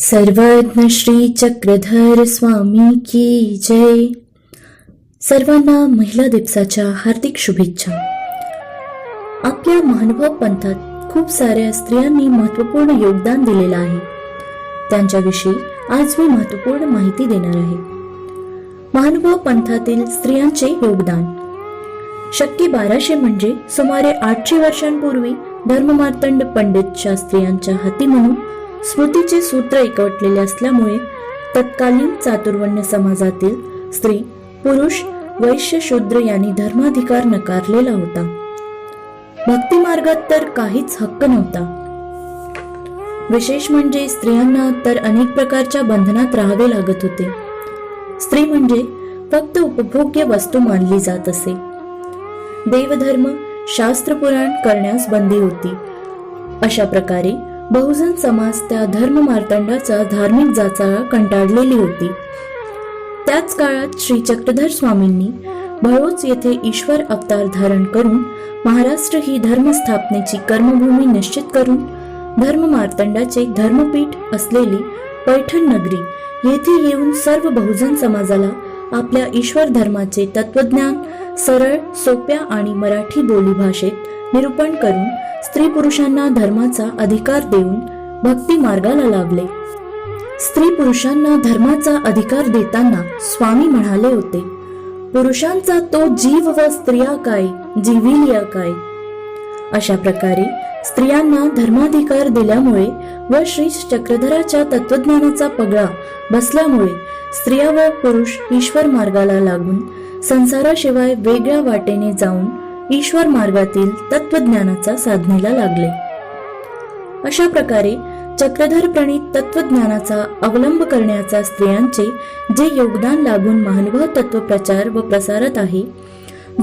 सर्वज्ञ श्री चक्रधर स्वामी की जय. सर्वांना महिला दिवसाच्या हार्दिक शुभेच्छा. आपल्या महानुभाव पंथात खूप साऱ्या स्त्रियांनी महत्त्वपूर्ण योगदान दिलेलं आहे. त्यांच्याविषयी आज मी महत्त्वपूर्ण माहिती देणार आहे. महानुभाव पंथातील स्त्रियांचे योगदान. शक्य बाराशे म्हणजे सुमारे आठशे वर्षांपूर्वी धर्ममार्तंड पंडित शास्त्रियांच्या हाती म्हणून स्मृतीचे सूत्र एकवटलेले असल्यामुळे तत्कालीन चातुर्वण्य समाजातील स्त्री पुरुष वैश्य शूद्र यांनी धर्माधिकार नकारलेला होता. भक्ती मार्गात तर काहीच हक्क नव्हता. विशेष म्हणजे स्त्रियांना तर अनेक प्रकारच्या बंधनात राहावे लागत होते. स्त्री म्हणजे फक्त उपभोग्य वस्तू मानली जात असे. देवधर्म शास्त्रपुराण करण्यास बंदी होती. अशा प्रकारे बहुजन समाज त्या धर्म मार्तंडाचा धार्मिक जाचाळा कंटाळलेली होती. त्याच काळात श्री चक्रधर स्वामींनी भळोच येथे ईश्वर अवतार धारण करून महाराष्ट्र ही धर्मस्थापनेची कर्मभूमी निश्चित करून धर्म मार्तंडाचे धर्मपीठ असलेली पैठण नगरी येथे येऊन सर्व बहुजन समाजाला आपल्या ईश्वर धर्माचे तत्वज्ञान सरळ सोप्या आणि मराठी बोली भाषेत निरूपण करून स्त्री पुरुषांना धर्माचा अधिकार देऊन भक्ती मार्गाला लावले स्त्री पुरुषांना धर्माचा अधिकार देताना स्वामी म्हणाले होते पुरुषांचा तो जीव व स्त्रिया काय जीविलिया काय? अशा प्रकारे स्त्रियांना धर्माधिकार दिल्यामुळे व श्री चक्रधराच्या तत्वज्ञानाचा पगळा बसल्यामुळे स्त्रिया व पुरुष ईश्वर मार्गाला लागून संसाराशिवाय वेगळ्या वाटेने जाऊन ईश्वर मार्गातील तत्वज्ञानाचा साधनेला लागले. अशा प्रकारे चक्रधर प्रणित तत्वज्ञानाचा अवलंब करण्याचा स्त्रियांचे जे योगदान लागून महानुभाव तत्व प्रचार व प्रसारत आहे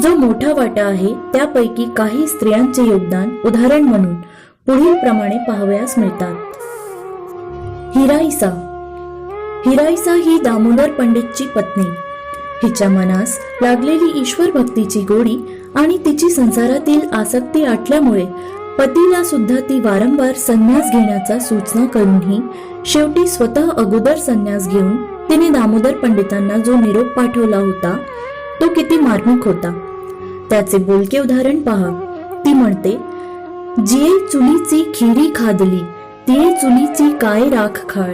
जो मोठा वाटा आहे त्यापैकी काही स्त्रियांचे योगदान उदाहरण म्हणून पुढील प्रमाणे पाहावयास मिळतात. हिराईसा. हिराईसा ही दामोदर पंडितची पत्नी. हिच्या मनास लागलेली ईश्वर भक्तीची गोडी आणि तिची संसारातील आसक्ती आटल्यामुळे पतीला सुद्धा ती वारंवार संन्यास घेण्याचा सूचना करूनही शेवटी स्वतः अगोदर संन्यास घेऊन तिने दामोदर पंडितांना जो निरोप पाठवला होता तो किती मार्मिक होता. त्याचे बोलके उदाहरण पहा. ती म्हणते जिये चुलीची खिरी खादली तिये चुलीची काय राख खाळ.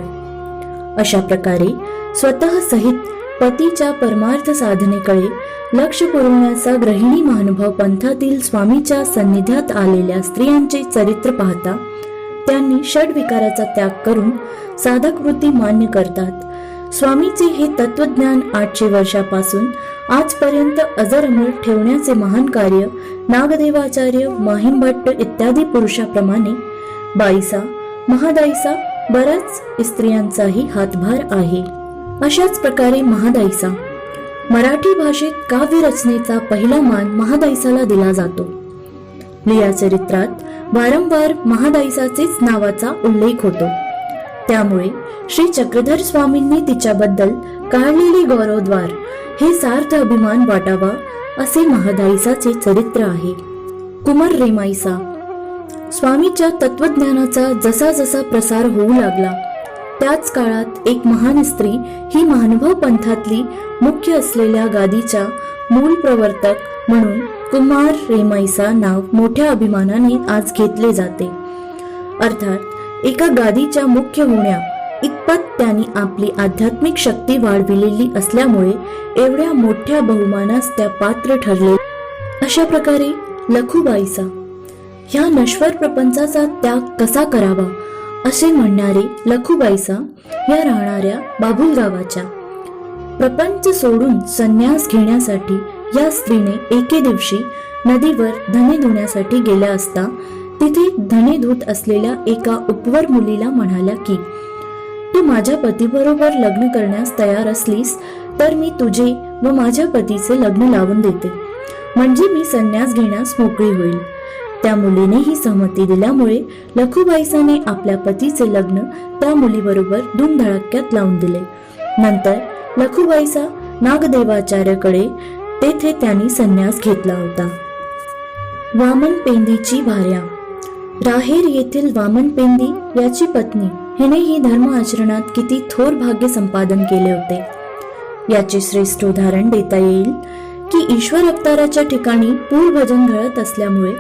अशा प्रकारे स्वतः सहित पतीच्या परमार्थ साधनेकडे लक्ष पुरवण्याचा ग्रहिणी महानुभाव पंथातील स्वामीच्या सन्निध्यात आलेल्या स्त्रियांचे चरित्र पाहता त्यांनी षडविकाराचा त्याग करून साधक वृत्ती मान्य करतात. स्वामीचे हे तत्वज्ञान आठशे वर्षापासून आजपर्यंत अजर अमर ठेवण्याचे महान कार्य नागदेवाचार्य माहिमभट्ट इत्यादी पुरुषाप्रमाणे बाईसा महादाईसा बऱ्याच स्त्रियांचाही हातभार आहे. अशाच प्रकारे महादाईसा मराठी भाषेत काव्य रचनेचा पहिला मान महादाईसाला दिला जातो. लिया चरित्रात वारंवार महादाईसाचेच नावाचा उल्लेख होतो. त्यामुळे श्री चक्रधर स्वामींनी तिच्याबद्दल काढलेले गौरवद्वार हे सार्थ अभिमान वाटावा असे महादाईसाचे चरित्र आहे. कुमार रेमाईसा. स्वामीच्या तत्वज्ञानाचा जसा जसा प्रसार होऊ लागला. त्याच काळात एक महान स्त्री ही महानुभाव पंथातली मुख्य असलेल्या गादीच्या मूल प्रवर्तक म्हणून कुमार रेमाईसा नाव मोठ्या अभिमानाने आज घेतले जाते. अर्थात एका गादीच्या मुख्य होण्या इतपत त्यांनी आपली आध्यात्मिक शक्ती वाढविलेली असल्यामुळे एवढ्या मोठ्या बहुमानास त्या पात्र ठरले. अशा प्रकारे लखुबाईचा ह्या नश्वर प्रपंचाचा त्याग कसा करावा? असे म्हणणारे लखुबाईसा या राहणाऱ्या बाबुल गावाच्या प्रपंच सोडून संन्यास घेण्यासाठी या स्त्रीने एके दिवशी नदीवर धने धुण्यासाठी गेल्या असता तिथे धने धुत असलेल्या एका उपवर मुलीला म्हणाल्या की तू माझ्या पतीबरोबर लग्न करण्यास तयार असलीस तर मी तुझे व माझ्या पतीचे लग्न लावून देते. म्हणजे मी संन्यास घेण्यास मोकळी होईल. त्या मुलीनेही सहमती दिल्यामुळे लखुबाईसाने आपल्या पतीचे लग्न त्या मुलीबरोबर धूमधडाक्यात लावून दिले. नंतर लखुबाईसा नागदेवाचार्यकडे तेथे त्यांनी संन्यास घेतला होता. वामन पेंदीची भार्या. राहेर येथील वामन पेंदी याची पत्नी हिने ही धर्म आचरणात किती थोर भाग्य संपादन केले होते. याचे श्रेष्ठ उदाहरण देता येईल की ईश्वर अवताराच्या ठिकाणी पूर भजन घडत असल्यामुळे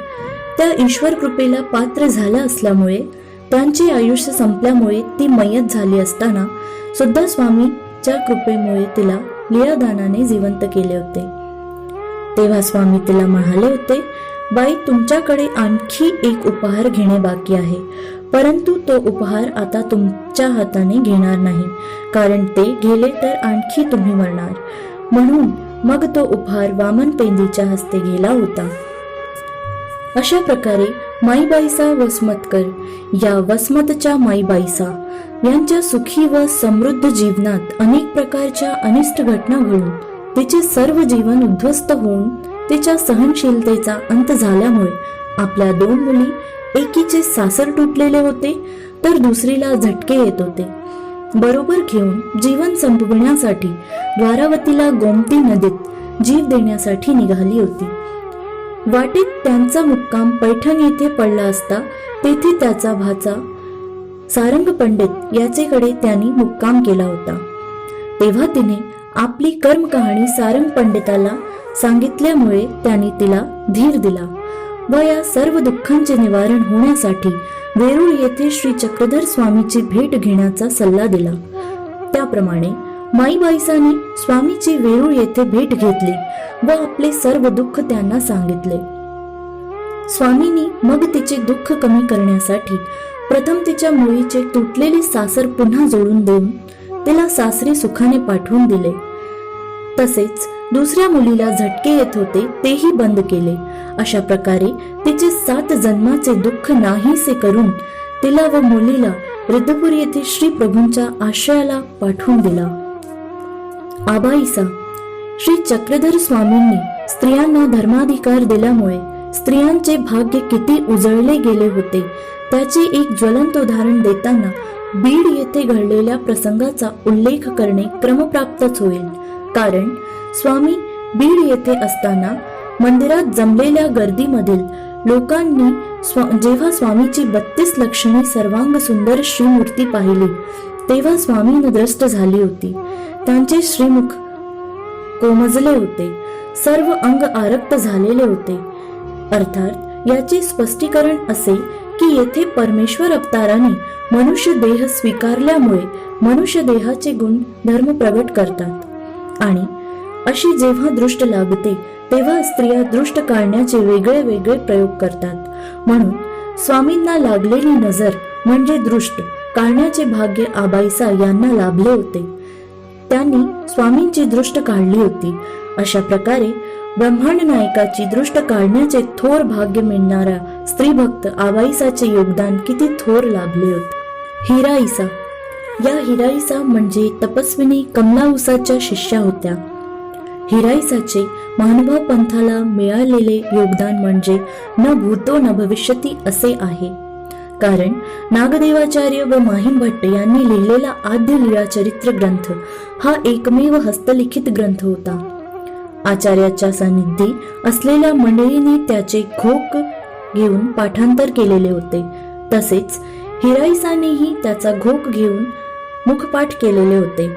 त्या ईश्वर कृपेला पात्र झाला असल्यामुळे त्यांचे आयुष्य संपल्यामुळे ती मयत झाली असताना सुद्धा स्वामीच्या कृपेमुळे तिला लीळादानाने जिवंत केले होते. तेव्हा स्वामी तिला म्हणाले होते बाई तुमच्याकडे आणखी एक उपहार घेणे बाकी आहे. परंतु तो उपहार आता तुमच्या हाताने घेणार नाही कारण ते गेले तर आणखी तुम्ही मरणार. म्हणून मग तो उपहार वामन पेंदीच्या हस्ते गेला होता. अशा प्रकारे माईबाईसा वसमतकर या वसमतच्या माईबाईसा यांच्या सुखी व समृद्ध जीवनात अनेक प्रकारच्या अनिष्ट घटना घडून तिचे सर्व जीवन उद्ध्वस्त होऊन तिच्या सहनशीलतेचा अंत झाल्यामुळे आपल्या दोन मुली एकीचे सासर तुटलेले होते तर दुसरीला झटके येत होते. बरोबर घेऊन जीवन संपविण्यासाठी द्वारावतीला गोमती नदीत जीव देण्यासाठी निघाली होती. वाटेत त्यांचा मुक्काम पैठण येथे पडला असता तेथे त्याचा भाचा सारंग पंडित याचेकडे त्यांनी मुक्काम केला होता. तेव्हा तिने आपली कर्म कहाणी सारंग पंडिताला सांगितल्यामुळे त्यांनी तिला धीर दिला व या सर्व दुःखांचे निवारण होण्यासाठी वेरूळ येथे श्री चक्रधर स्वामीची भेट घेण्याचा सल्ला दिला. त्याप्रमाणे माईबाईसाने स्वामीची वेरूळ येथे भेट घेतली व आपले सर्व दुःख त्यांना सांगितले. स्वामींनी मग तिचे दुःख कमी करण्यासाठी प्रथम तिच्या मुलीचे तुटलेले सासर पुन्हा जोडून देऊन तिला सासरी सुखाने पाठवून दिले. तसेच दुसऱ्या मुलीला झटके येत होते तेही बंद केले. अशा प्रकारे तिचे सात जन्माचे दुःख नाहीसे करून तिला व मुलीला रिद्धपूर येथे श्री प्रभूंच्या आश्रयाला पाठवून दिला. आबाईसा श्री चक्रधर स्वामींनी स्त्रियांना धर्माधिकार दिल्यामुळे स्त्रियांचे भाग्य किती उजळले गेले होते त्याचे एक ज्वलंत उदाहरण देताना बीड येथे घडलेल्या प्रसंगाचा उल्लेख करणे क्रमप्राप्तच होईल. कारण स्वामी बीड येथे असताना मंदिरात जमलेल्या गर्दीमधील लोकांनी स्वा जेव्हा स्वामीची बत्तीस लक्षणे सर्वांग सुंदर श्रीमूर्ती पाहिली तेव्हा स्वामी नद्रष्ट झाली होती. त्यांचे श्रीमुख कोमजले होते. सर्व अंग आरक्त झालेले होते. अर्थात याचे स्पष्टीकरण असे की येथे परमेश्वर अवताराने मनुष्य देह स्वीकारल्यामुळे मनुष्य देहाचे गुण धर्म प्रगट करतात. आणि अशी जेव्हा दृष्ट लागते तेव्हा स्त्रिया दृष्ट काढण्याचे वेगळे वेगळे प्रयोग करतात. म्हणून स्वामींना लागलेली नजर म्हणजे दृष्ट काढण्याचे भाग्य आबाईसा यांना लाभले होते. त्यांनी स्वामींची दृष्ट काढली होती. अशा प्रकारे ब्रह्मांड नायकाची दृष्ट काढण्याचे थोर भाग्य मिळणाऱ्या स्त्रीभक्त आवाईसाचे योगदान किती थोर लाभले होते. हिराईसा या हिराईसा म्हणजे तपस्विनी कमलाउसाच्या शिष्या होत्या. हिराईसाचे महानुभाव पंथाला मिळालेले योगदान म्हणजे न भूतो न भविष्यती असे आहे. कारण नागदेवाचार्य व माहीम भट्ट यांनी लिहिलेला आद्य लीळाचरित्र ग्रंथ हा एकमेव हस्तलिखित ग्रंथ होता. आचार्याच्या सानिध्य असलेल्या मंडळीने त्याचे घोक घेऊन पाठांतर केलेले होते. तसेच हिराईसानेही त्याचा घोक घेऊन मुखपाठ केलेले होते.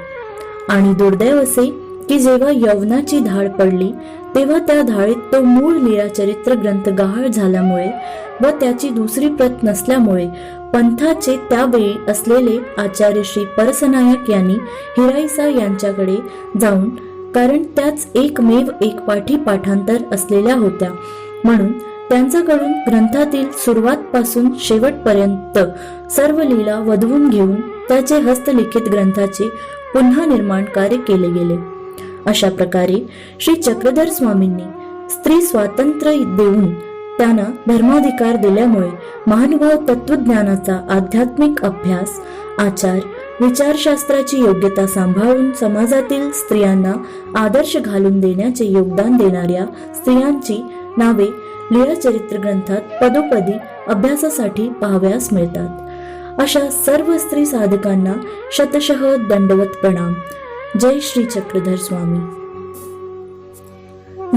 आणि दुर्दैव असे की जेव्हा यवनाची धाड पडली तेव्हा त्या धाडीत तो मूळ लीळाचरित्र ग्रंथ गहाळ झाल्यामुळे व त्याची दुसरी प्रत नसल्यामुळे पंथाचे त्यावेळी असलेले आचार्य श्री परसनायक यांनी हिराईसा यांच्याकडे जाऊन कारण त्याच एकमेव एक पाठी पाठांतर असलेल्या होत्या. म्हणून त्यांच्याकडून ग्रंथातील सुरुवातपासून शेवटपर्यंत सर्व लीला वधवून घेऊन त्याचे हस्तलिखित ग्रंथाचे पुन्हा निर्माण कार्य केले गेले. अशा प्रकारे श्री चक्रधर स्वामींनी स्त्री स्वातंत्र्य देऊन त्यांना धर्माधिकार दिल्यामुळे महानुभाव तत्वज्ञानाचा आध्यात्मिक अभ्यास आचार विचारशास्त्राची योग्यता सांभाळून समाजातील स्त्रियांना आदर्श घालून देण्याचे योगदान देणाऱ्या स्त्रियांची नावे लीळा चरित्र ग्रंथात पदोपदी अभ्यासासाठी पाहाव्यास मिळतात. अशा सर्व स्त्री साधकांना शतशः दंडवत प्रणाम. जय श्री चक्रधर स्वामी.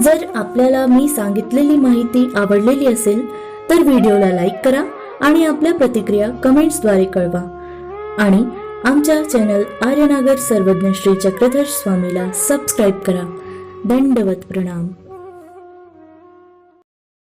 जर आपल्याला मी सांगितलेली माहिती आवडलेली असेल तर व्हिडिओला लाईक करा आणि आपल्या प्रतिक्रिया कमेंट्सद्वारे कळवा. आणि आमच्या चॅनल आर्यनागर सर्वज्ञ श्री चक्रधर स्वामीला सबस्क्राईब करा. दंडवत प्रणाम.